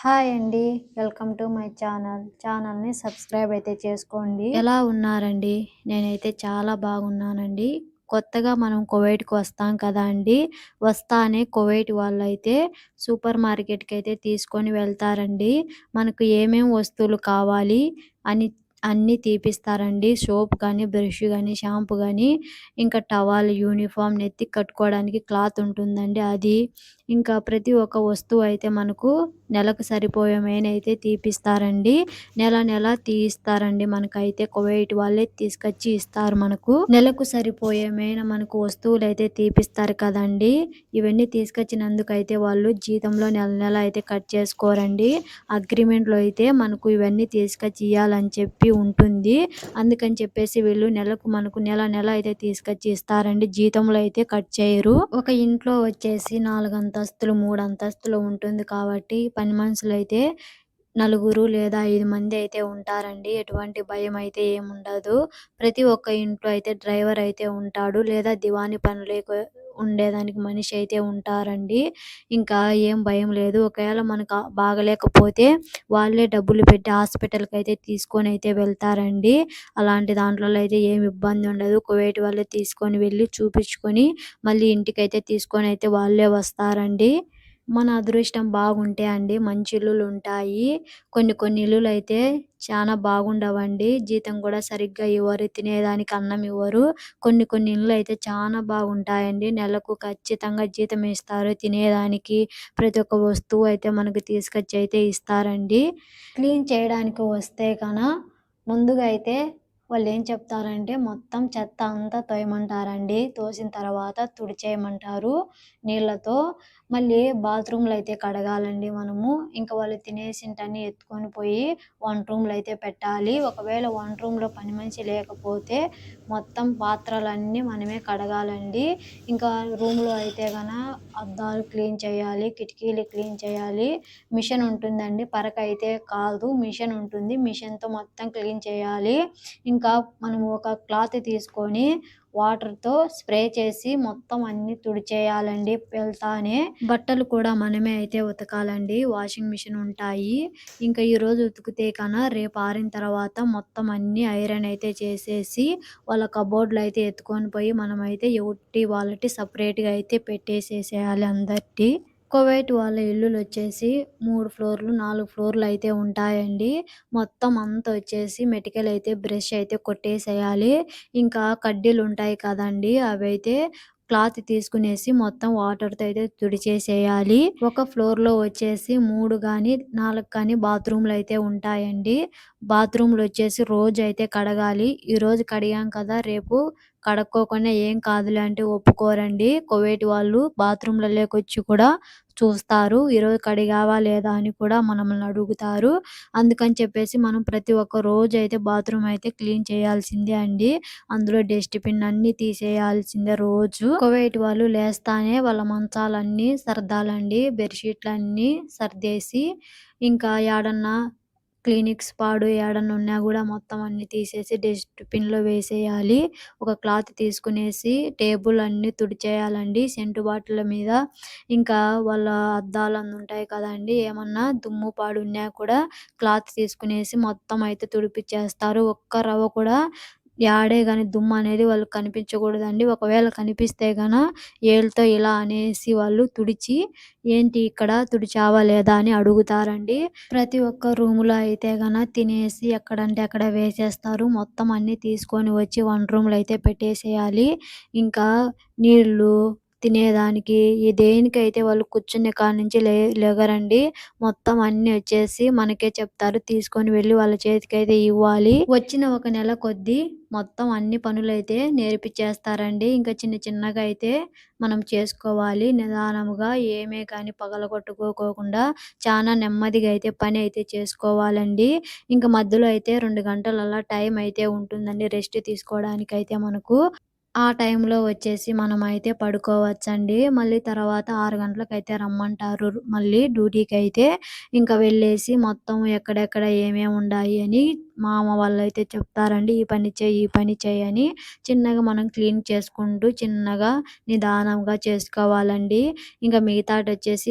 Hi అండి. Welcome to my channel. ఛానల్ని subscribe అయితే చేసుకోండి. ఎలా ఉన్నారండి? నేనైతే చాలా బాగున్నానండి. కొత్తగా మనం కువైట్కి వస్తాం కదా అండి. వస్తానే కువైట్ వాళ్ళు అయితే సూపర్ మార్కెట్కి అయితే తీసుకొని వెళ్తారండి. మనకు ఏమేమి వస్తువులు కావాలి అని అన్నీ తీపిస్తారండి. సోప్ కానీ బ్రష్ కానీ షాంపూ కానీ ఇంకా టవాల్ యూనిఫామ్ నెత్తి కట్టుకోవడానికి క్లాత్ ఉంటుందండి అది. ఇంకా ప్రతి ఒక్క వస్తువు అయితే మనకు నెలకు సరిపోయే అయితే తీపిస్తారండి. నెల నెల తీయిస్తారండి మనకైతే. కువైట్ వాళ్ళే తీసుకొచ్చి ఇస్తారు మనకు. నెలకు సరిపోయే మెయిన్ మనకు వస్తువులు అయితే తీపిస్తారు కదండి. ఇవన్నీ తీసుకొచ్చినందుకైతే వాళ్ళు జీతంలో నెల నెల అయితే కట్ చేసుకోరండి. అగ్రిమెంట్లో అయితే మనకు ఇవన్నీ తీసుకొచ్చి ఇవ్వాలని చెప్పి ఉంటుంది. అందుకని చెప్పేసి వీళ్ళు నెలకు మనకు నెల నెల అయితే తీసుకొచ్చి ఇస్తారండి. జీతంలో అయితే కట్ చేయరు. ఒక ఇంట్లో వచ్చేసి నాలుగు అంతస్తులు మూడు అంతస్తులు ఉంటుంది కాబట్టి పని మనుషులు అయితే నలుగురు లేదా ఐదు మంది అయితే ఉంటారండి. ఎటువంటి భయం అయితే ఏముండదు. ప్రతి ఒక్క ఇంట్లో అయితే డ్రైవర్ అయితే ఉంటాడు. లేదా దివాని పనులు ఉండేదానికి మనిషి అయితే ఉంటారండి. ఇంకా ఏం భయం లేదు. ఒకవేళ మనకు బాగలేకపోతే వాళ్ళే డబ్బులు పెట్టి హాస్పిటల్కి అయితే తీసుకొని అయితే వెళ్తారండి. అలాంటి దాంట్లో అయితే ఏమి ఇబ్బంది ఉండదు. కువైట్ వాళ్ళే తీసుకొని వెళ్ళి చూపించుకొని మళ్ళీ ఇంటికి అయితే తీసుకొని అయితే వాళ్ళే వస్తారండి. మన అదృష్టం బాగుంటే అండి మంచి ఇల్లులు ఉంటాయి. కొన్ని కొన్ని ఇల్లులు అయితే చాలా బాగుండవండి. జీతం కూడా సరిగ్గా ఇవ్వరు తినేదానికి అన్నం ఇవ్వరు. కొన్ని కొన్ని ఇళ్ళు అయితే చాలా బాగుంటాయండి. నెలకు ఖచ్చితంగా జీతం ఇస్తారు తినేదానికి ప్రతి ఒక్క వస్తువు అయితే మనకు తీసుకొచ్చి అయితే ఇస్తారండి. క్లీన్ చేయడానికి వస్తే కన ముందుగా అయితే వాళ్ళు ఏం చెప్తారంటే మొత్తం చెత్త అంతా తోయమంటారండి. తోసిన తర్వాత తుడిచేయమంటారు నీళ్ళతో. మళ్ళీ బాత్రూమ్లో అయితే కడగాలండి మనము. ఇంకా వాళ్ళు తినేసింటని ఎత్తుకొని పోయి వంట రూమ్లో అయితే పెట్టాలి. ఒకవేళ వంట రూమ్లో పని మనిషి లేకపోతే మొత్తం పాత్రలన్నీ మనమే కడగాలండి. ఇంకా రూమ్లో అయితే కన అద్దాలు క్లీన్ చేయాలి కిటికీలు క్లీన్ చేయాలి. మిషన్ ఉంటుందండి. పరక అయితే కాదు మిషన్ ఉంటుంది. మిషన్తో మొత్తం క్లీన్ చేయాలి. ఇంకా మనం ఒక క్లాత్ తీసుకొని వాటర్తో స్ప్రే చేసి మొత్తం అన్ని తుడిచేయాలండి వెళ్తానే. బట్టలు కూడా మనమే అయితే ఉతకాలండి. వాషింగ్ మిషన్ ఉంటాయి. ఇంకా ఈరోజు ఉతికితే కన్నా రేపు ఆరిన తర్వాత మొత్తం అన్ని ఐరన్ అయితే చేసేసి వాళ్ళ కబోర్డ్లు అయితే ఎత్తుకొని పోయి మనమైతే ఎవటి వాళ్ళటి సపరేట్గా అయితే పెట్టేసేసేయాలి అందరికీ. కువైట్ వాళ్ళ ఇల్లులు వచ్చేసి మూడు ఫ్లోర్లు నాలుగు ఫ్లోర్లు అయితే ఉంటాయండి. మొత్తం అంతా వచ్చేసి మెటికల్ అయితే బ్రష్ అయితే కొట్టేసేయాలి. ఇంకా కడ్డీలు ఉంటాయి కదండి అవి అయితే క్లాత్ తీసుకునేసి మొత్తం వాటర్తో అయితే తుడిచేసేయాలి. ఒక ఫ్లోర్లో వచ్చేసి మూడు కానీ నాలుగు కానీ బాత్రూమ్లు అయితే ఉంటాయండి. బాత్రూమ్లు వచ్చేసి రోజు అయితే కడగాలి ఈరోజు కడిగాం కదా రేపు కడుక్కోకుండా ఏం కాదులే అంటే ఒప్పుకోరండి. కువైట్ వాళ్ళు బాత్రూంలలోకి వచ్చి కూడా చూస్తారు. ఈరోజు కడిగావా లేదా అని కూడా మనల్ని అడుగుతారు. అందుకని చెప్పేసి మనం ప్రతి ఒక్క రోజు అయితే బాత్రూమ్ అయితే క్లీన్ చేయాల్సిందే అండి. అందులో డస్ట్బిన్ అన్ని తీసేయాల్సిందే రోజు. కువైట్ వాళ్ళు లేస్తానే వాళ్ళ మంచాలన్నీ సర్దాలండి. బెడ్షీట్లన్నీ సర్దేసి ఇంకా ఏడన్నా క్లినిక్స్ పాడు ఏడన్నా ఉన్నా కూడా మొత్తం అన్ని తీసేసి డస్ట్బిన్లో వేసేయాలి. ఒక క్లాత్ తీసుకునేసి టేబుల్ అన్ని తుడిచేయాలండి. సెంటు బాటిల్ మీద ఇంకా వాళ్ళ అద్దాలు అన్నీ ఉంటాయి కదండి. ఏమన్నా దుమ్ము పాడు ఉన్నా కూడా క్లాత్ తీసుకునేసి మొత్తం అయితే తుడిపిచ్చేస్తారు. ఒక్క రవ్వ కూడా యాడే కానీ దుమ్ము అనేది వాళ్ళకి కనిపించకూడదండి. ఒకవేళ కనిపిస్తే గన ఏళ్ళతో ఇలా అనేసి వాళ్ళు తుడిచి ఏంటి ఇక్కడ తుడిచావా లేదా? అని అడుగుతారండి. ప్రతి ఒక్క రూములో అయితే గన తినేసి ఎక్కడంటే అక్కడ వేసేస్తారు. మొత్తం అన్ని తీసుకొని వచ్చి వన్ రూమ్లో అయితే పెట్టేసేయాలి. ఇంకా నీళ్ళు తినేదానికి. ఈ దేనికైతే వాళ్ళు కూర్చునే కాడ నుంచి లే లేగరండి మొత్తం అన్ని వచ్చేసి మనకే చెప్తారు. తీసుకొని వెళ్ళి వాళ్ళ చేతికి అయితే ఇవ్వాలి. వచ్చిన ఒక నెల కొద్దీ మొత్తం అన్ని పనులు అయితే నేర్పించేస్తారండి ఇంకా చిన్న చిన్నగా అయితే మనం చేసుకోవాలి. నిదానముగా ఏమే కానీ పగలగొట్టుకోకుండా చాలా నెమ్మదిగా అయితే పని అయితే చేసుకోవాలండి. ఇంకా మధ్యలో అయితే రెండు గంటలల్లా టైం అయితే ఉంటుందండి. రెస్ట్ తీసుకోవడానికి అయితే మనకు. ఆ టైంలో వచ్చేసి మనం అయితే పడుకోవచ్చండి. మళ్ళీ తర్వాత ఆరు గంటలకైతే రమ్మంటారు. మళ్ళీ డ్యూటీకి అయితే ఇంకా వెళ్ళేసి మొత్తం ఎక్కడెక్కడ ఏమేమి ఉండాయి అని మామ వాళ్ళు అయితే చెప్తారండి. ఈ పని చేయి ఈ పని చేయని చిన్నగా మనం క్లీన్ చేసుకుంటూ చిన్నగా నిదానంగా చేసుకోవాలండి. ఇంకా మిగతాటి వచ్చేసి